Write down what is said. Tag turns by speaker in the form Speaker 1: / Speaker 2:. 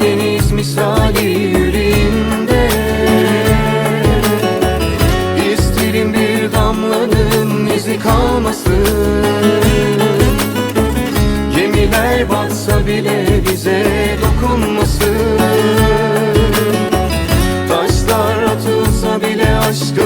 Speaker 1: Deniz misali yüreğimde. İsterim bir damlanın izi kalmasın Gemiler batsa bile bize dokunmasın Taşlar atılsa bile aşkın